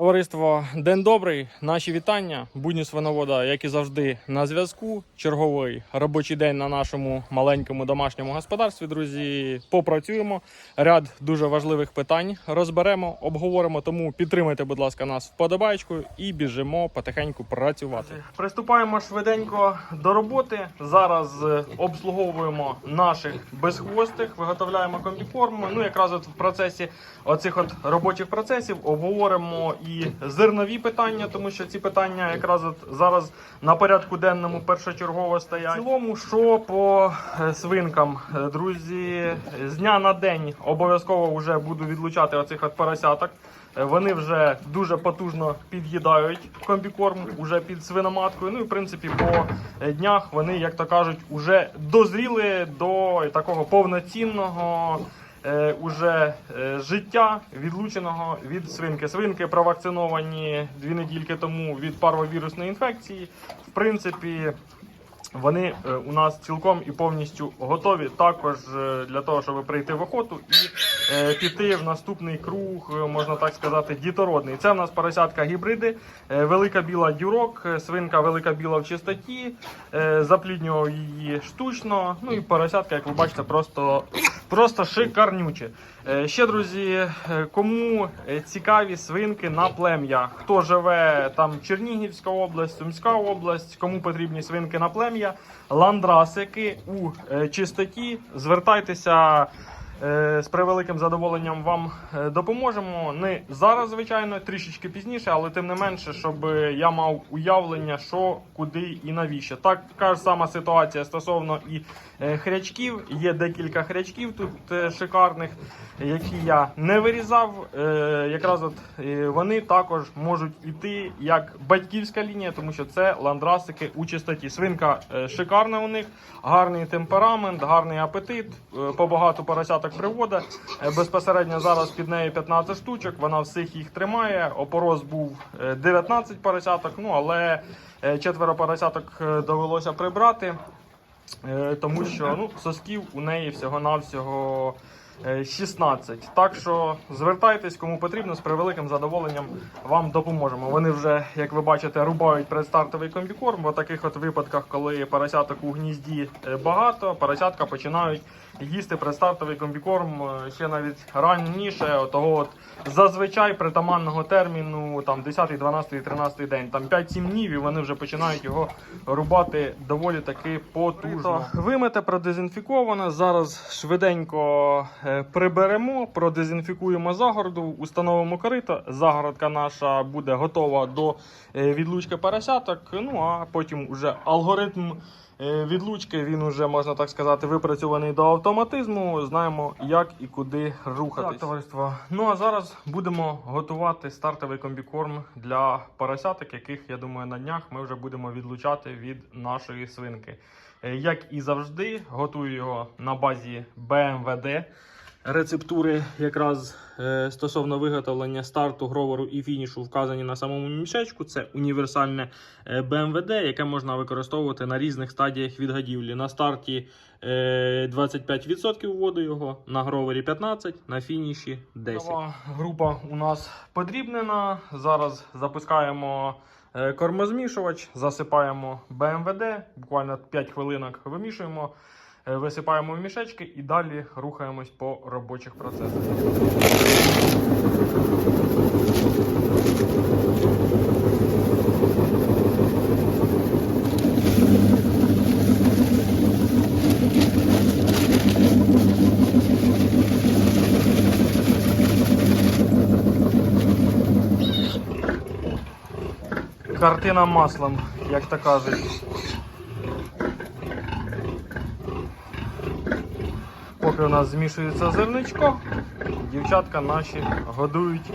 Товариство, день добрий. Наші вітання. Будні свиновода, як і завжди, на зв'язку. Черговий робочий день на нашому маленькому домашньому господарстві. Друзі, попрацюємо. Ряд дуже важливих питань розберемо, обговоримо. Тому підтримайте, будь ласка, нас вподобайкою і біжимо потихеньку працювати. Приступаємо швиденько до роботи. Зараз е, обслуговуємо наших безхвостих, виготовляємо комбікорм. Ну якраз от в процесі оцих от робочих процесів обговоримо і зернові питання, тому що ці питання якраз зараз на порядку денному першочергово стоять. В цілому, що по е, свинкам, Е, друзі, з дня на день обов'язково вже буду відлучати оцих от поросяток. Е, Вони вже дуже потужно під'їдають комбікорм уже під свиноматкою. Ну і в принципі по днях вони, як то кажуть, уже дозріли до такого повноцінного е, уже е, життя відлученого від свинки. Свинки провакциновані дві недільки тому від парвовірусної інфекції. В принципі. Вони е, у нас цілком і повністю готові також е, для того, щоб прийти в охоту і е, піти в наступний круг, можна так сказати, дітородний. Це в нас поросятка гібриди, велика біла дюрок, свинка велика біла в чистоті, запліднював її штучно. Ну і поросятка, як ви бачите, просто, просто шикарнюче. Ще, друзі, кому цікаві свинки на плем'я, хто живе там Чернігівська область, Сумська область, кому потрібні свинки на плем'я, ландрасики у е, чистоті, звертайтеся. Е, З превеликим задоволенням вам е, допоможемо. Не зараз, звичайно, трішечки пізніше, але тим не менше, щоб е, я мав уявлення, що, куди і навіщо. Така ж сама ситуація стосовно і хрячків. Є декілька хрячків тут шикарних, які я не вирізав. Якраз от вони також можуть іти як батьківська лінія, тому що це ландрасики у чистоті. Свинка шикарна у них, гарний темперамент, гарний апетит, побагато поросяток приводить. Е, Безпосередньо зараз під нею 15 штучок. Вона всіх їх тримає. Опороз був е, 19 поросяток. Ну але е, четверо поросяток е, довелося прибрати. Е, тому що ну, сосків у неї всього-навсього е, 16. Так що звертайтесь, кому потрібно, з превеликим задоволенням вам допоможемо. Вони вже, як ви бачите, рубають предстартовий комбікорм. В таких от випадках, коли поросяток у гнізді е, багато, поросятка починають їсти предстартовий комбікорм е, ще навіть раніше. Того от зазвичай притаманного терміну там 10, 12, 13 день, там 5-7 днів, і вони вже починають його рубати доволі таки потужно. Вимите, продезінфіковане. Зараз швиденько е, приберемо, продезінфікуємо загороду, установимо корито. Загородка наша буде готова до е, відлучки поросяток. Ну а потім уже алгоритм. Е, Відлучки він уже можна так сказати випрацьований до автоматизму. Знаємо, як і куди рухатись. Так, товариство. Ну а зараз будемо готувати стартовий комбікорм для поросяток, яких я думаю на днях ми вже будемо відлучати від нашої свинки. Е, Як і завжди, готую його на базі BMWD. Рецептури якраз е, стосовно виготовлення старту, гровору і фінішу вказані на самому мішечку. Це універсальне е, BMWD, яке можна використовувати на різних стадіях відгадівлі. На старті е, 25% вводу його, на гровері 15%, на фініші 10%. Нова група у нас подрібнена. Зараз запускаємо е, кормозмішувач, засипаємо BMWD, буквально 5 хвилинок вимішуємо. Е, Висипаємо в мішечки і далі рухаємось по робочих процесах. Картина маслом, як то кажуть. Поки у нас змішується зерничко, дівчатка наші годують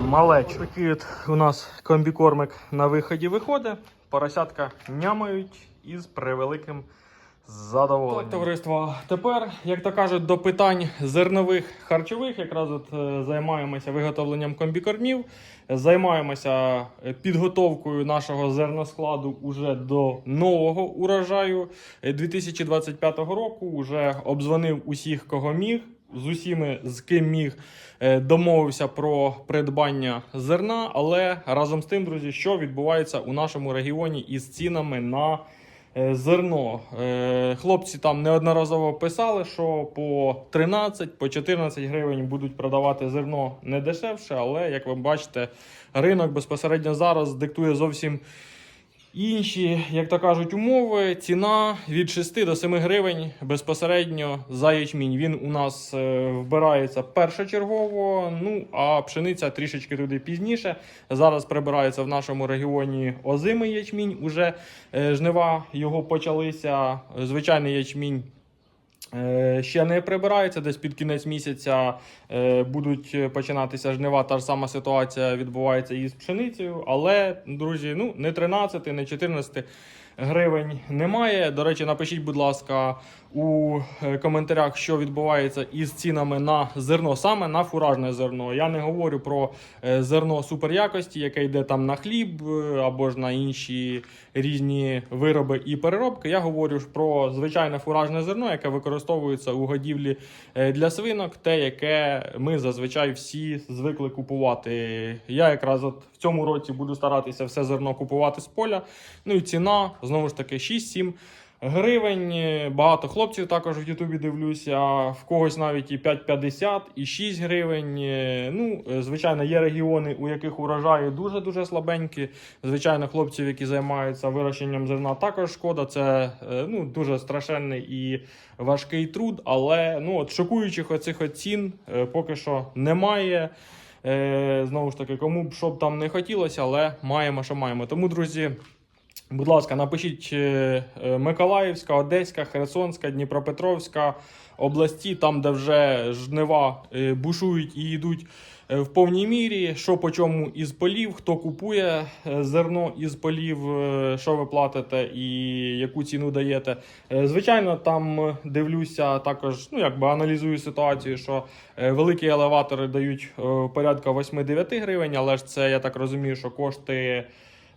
малечу. Такий от у нас комбікормик на виході виходить. Поросятка нямають із превеликим задоволенням. Так, товариство, тепер, як то кажуть, до питань зернових харчових, якраз от е, займаємося виготовленням комбікормів, займаємося е, підготовкою нашого зерноскладу уже до нового урожаю е, 2025 року. Уже обдзвонив усіх, кого міг. з усіми, з ким міг, е, домовився про придбання зерна. Але разом з тим, друзі, що відбувається у нашому регіоні із цінами на е, зерно. Е, Хлопці там неодноразово писали, що по 13, по 14 гривень будуть продавати зерно не дешевше, але як ви бачите, ринок безпосередньо зараз диктує зовсім інші, як то кажуть, умови. Ціна від 6 до 7 гривень безпосередньо за ячмінь. Він у нас е, вбирається першочергово. Ну а пшениця трішечки туди пізніше. Зараз прибирається в нашому регіоні озимий ячмінь. Уже е, жнива його почалися. Звичайний ячмінь. Е, Ще не прибирається, десь під кінець місяця е, будуть починатися жнива. Та ж сама ситуація відбувається і з пшеницею. Але, друзі, ну не 13, не 14 гривень немає. До речі, напишіть, будь ласка, у е, коментарях, що відбувається із цінами на зерно, саме на фуражне зерно. Я не говорю про е, зерно суперякості, яке йде там на хліб е, або ж на інші різні вироби і переробки. Я говорю про звичайне фуражне зерно, яке використовується у годівлі для свинок, те, яке ми зазвичай всі звикли купувати. Я якраз от в цьому році буду старатися все зерно купувати з поля. Ну і ціна знову ж таки 6-7 гривень. Багато хлопців також в Ютубі дивлюся. В когось навіть і 5,50, і 6 гривень. Ну, е, звичайно, є регіони, у яких урожаї дуже дуже слабенькі. Звичайно, хлопців, які займаються вирощенням зерна, також шкода. Це е, ну дуже страшенний і важкий труд. Але ну от шокуючих оцих от цін е, поки що немає. Е, Знову ж таки, кому б що б там не хотілося, але маємо, що маємо. Тому, друзі. Будь ласка, напишіть е, Миколаївська, Одеська, Херсонська, Дніпропетровська області, там, де вже жнива е, бушують і йдуть е, в повній мірі. Що по чому із полів, хто купує зерно із полів, що ви платите і яку ціну даєте. Звичайно, там дивлюся також, ну якби аналізую ситуацію, що великі елеватори дають порядка 8-9 гривень, але ж це я так розумію, що кошти.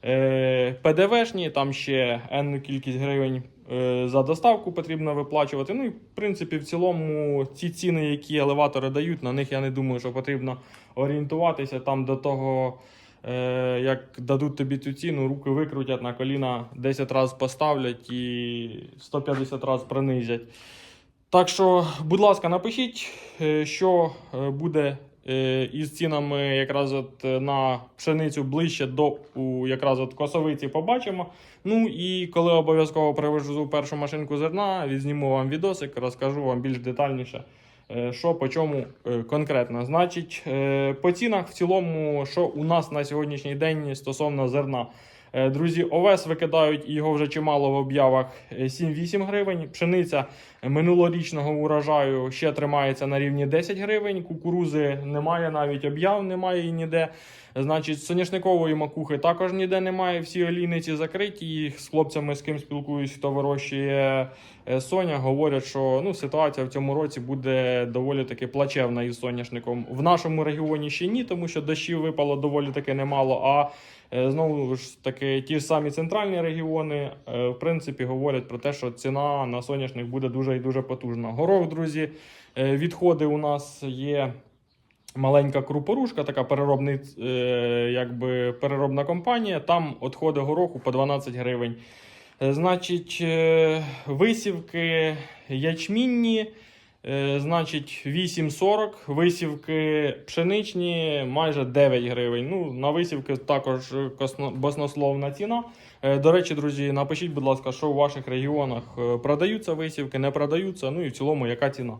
Е, ПДВшні, там ще енну кількість гривень е, за доставку потрібно виплачувати. Ну і в принципі, в цілому, ці ціни, які елеватори дають, на них я не думаю, що потрібно орієнтуватися там до того. е, Як дадуть тобі цю ціну, руки викрутять на коліна 10 разів поставлять і 150 разів принизять. Так що, будь ласка, напишіть, що буде із цінами якраз от е, на пшеницю ближче до у якраз от косовиці побачимо. Ну і коли обов'язково привезу першу машинку зерна, відзніму вам відосик, розкажу вам більш детальніше. е, Що по чому е, конкретно. Значить, е, по цінах в цілому, що у нас на сьогоднішній день стосовно зерна. Е, Друзі, овес викидають його вже чимало в об'явах е, 7-8 гривень. Пшениця минулорічного урожаю ще тримається на рівні 10 гривень. Кукурузи немає, навіть об'яв немає і ніде. Значить, соняшникової макухи також ніде немає. Всі олійниці закриті. І з хлопцями, з ким спілкуюсь, хто вирощує е, соня, говорять, що ну, ситуація в цьому році буде доволі таки плачевна із соняшником. В нашому регіоні ще ні, тому що дощів випало доволі таки немало. А Е, Знову ж таки, ті ж самі центральні регіони, е, в принципі, говорять про те, що ціна на соняшник буде дуже і дуже потужна. Горох, друзі, е, відходи у нас є. Маленька крупорушка, така переробний, е, якби переробна компанія. Там відходи гороху по 12 гривень. Е, Значить, е, висівки ячмінні. Е, Значить, 8,40, висівки пшеничні майже 9 гривень. Ну, на висівки також баснословна ціна. Е, До речі, друзі, напишіть, будь ласка, що в ваших регіонах е, продаються висівки, не продаються, ну і в цілому, яка ціна.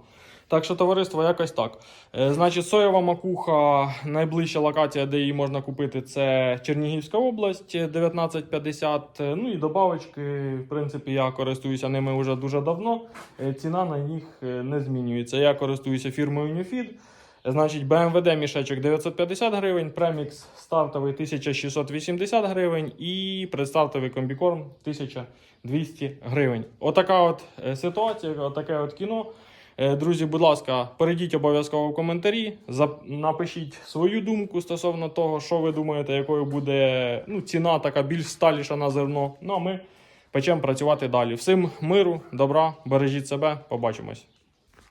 Так що, товариство, якось так. Е, Значить, соєва макуха, найближча локація, де її можна купити, це Чернігівська область 1950. Е, Ну і добавочки, в принципі, я користуюся ними вже дуже давно. Е, Ціна на них е, не змінюється. Я користуюся фірмою Newfeed. Значить, BMWD мішечок 950 гривень, премікс стартовий 1680 гривень і предстартовий комбікорм 1200 гривень. Отака от е, ситуація, отаке от кіно. Е, Друзі, будь ласка, перейдіть обов'язково в коментарі, напишіть свою думку стосовно того, що ви думаєте, якою буде ну, ціна така більш сталіша на зерно. Ну а ми почнемо працювати далі. Всім миру, добра, бережіть себе, побачимось.